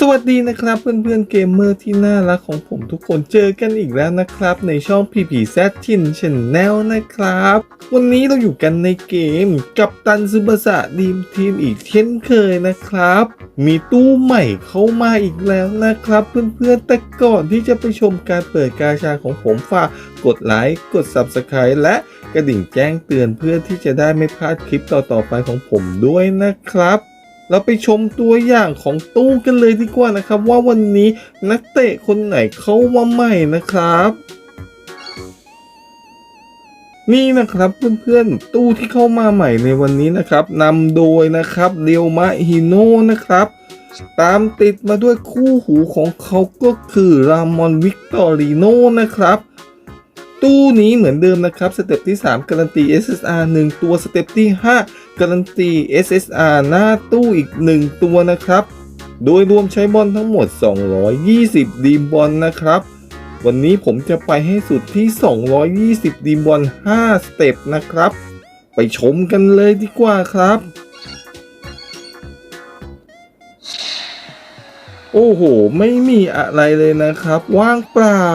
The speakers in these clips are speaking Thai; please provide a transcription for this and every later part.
สวัสดีนะครับเพื่อนๆเกมเมอร์ที่น่ารักของผมทุกคนเจอกันอีกแล้วนะครับ ในช่อง PPZ ชิน Channel นะครับ วันนี้เราอยู่กันในเกมกับตันซึบาสะดีมทีมอีกเช่นเคยนะครับ มีตู้ใหม่เข้ามาอีกแล้วนะครับ เพื่อนๆแต่ก่อนที่จะไปชมการเปิดกาชาของผมฝากกดไลค์กด Subscribe และกระดิ่งแจ้งเตือนเพื่อที่จะได้ไม่พลาดคลิปต่อๆไปของผมด้วยนะครับ เราไปชมตัวอย่างของตู้กันเลยดีกว่านะครับ ว่าวันนี้นักเตะคนไหนเข้ามาใหม่นะครับนี่นะครับเพื่อนๆตู้ที่เข้ามาใหม่ในวันนี้นะครับนำโดยนะครับเรียวมะฮิโน่นะครับ ตามติดมาด้วยคู่หูของเขาก็คือรามอนวิกตอริโนนะครับ ตู้นี้เหมือนเดิมนะครับ สเต็ปที่ 3 การันตี SSR 1 ตัว สเต็ปที่ 5 การันตี SSR หน้าตู้อีก 1 ตัวนะครับ โดยรวมใช้บอลทั้งหมด 220 ดีมบอลนะครับ วันนี้ผมจะไปให้สุดที่ 220 ดีมบอล 5 สเต็ปนะครับ ไปชมกันเลยดีกว่าครับ โอ้โห ไม่มีอะไรเลยนะครับ ว่างเปล่า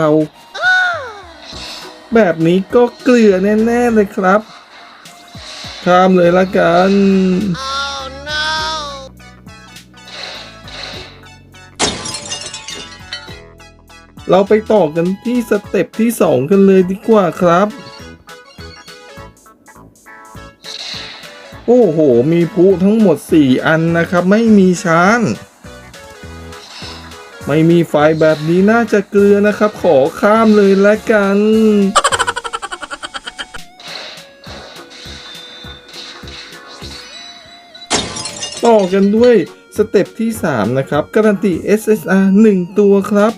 แบบนี้ก็เกลือแน่ๆเลยครับ ข้ามเลยละกัน Oh no! เราไปต่อกันที่สเต็ปที่ 2 กันเลยดีกว่าครับ โอ้โห มีพลุทั้งหมด 4 อันนะครับ ไม่มีช้าง ไม่มีไฟแบบนี้น่าจะเกลือนะครับ ขอข้ามเลยละกันต่อกันด้วยสเต็ปที่ 3 นะครับ การันตี SSR 1 ตัวครับ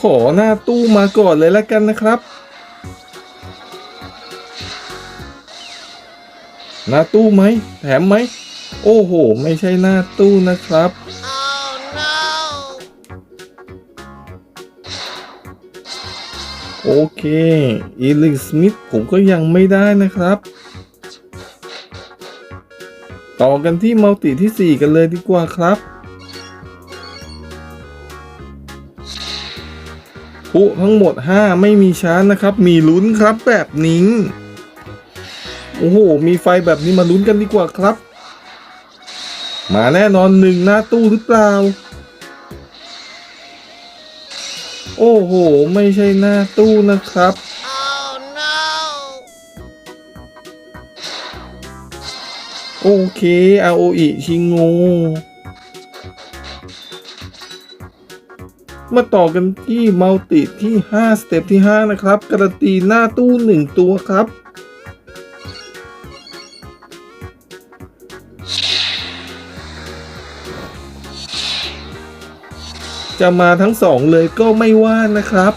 ขอหน้าตู้มาก่อนเลยละกันนะครับ หน้าตู้ไหมแถมไหม โอ้โห ไม่ใช่หน้าตู้นะครับ Oh no! โอเคอีลิกสมิธผมก็ยังไม่ได้นะครับ ต่อกันที่มัลติที่ 4 กันเลยดีกว่าครับผู้ทั้งหมด 5 ไม่มีช้านะครับ มีลุ้นครับแบบนี้ โอ้โห มีไฟแบบนี้มาลุ้นกันดีกว่าครับ มาแน่นอนหนึ่งหน้าตู้หรือเปล่า โอ้โห ไม่ใช่หน้าตู้นะครับ Oh no! โอเค ROE ชิงโงมาต่อกันที่มัลติที่ 5 สเต็ปที่ 5 นะครับ การันตีหน้าตู้ 1 ตัวครับ จะมาทั้งสองเลยก็ไม่ว่านะครับ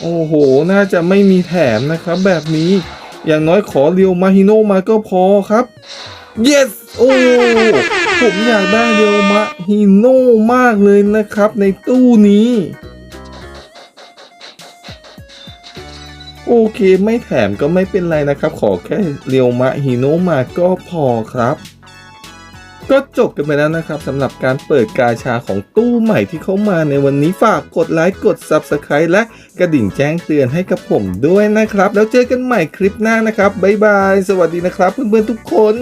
โอ้โห น่าจะไม่มีแถมนะครับแบบนี้ อย่างน้อยขอเรียวมาฮิโนมาก็พอครับ yes โอ้ผมอยากได้เรียวมาฮิโนมากเลยนะครับในตู้นี้โอเคไม่แถมก็ไม่เป็นไรนะครับ ขอแค่เรียวมะฮิโนมาก็พอครับ ก็จบกันไปแล้วนะครับสำหรับการเปิดกาชาของตู้ใหม่ที่เข้ามาในวันนี้ฝากกดไลค์กด Subscribe และกระดิ่งแจ้งเตือนให้กับผมด้วยนะครับ แล้วเจอกันใหม่คลิปหน้านะครับบ๊ายบาย สวัสดีนะครับเพื่อนๆทุกคน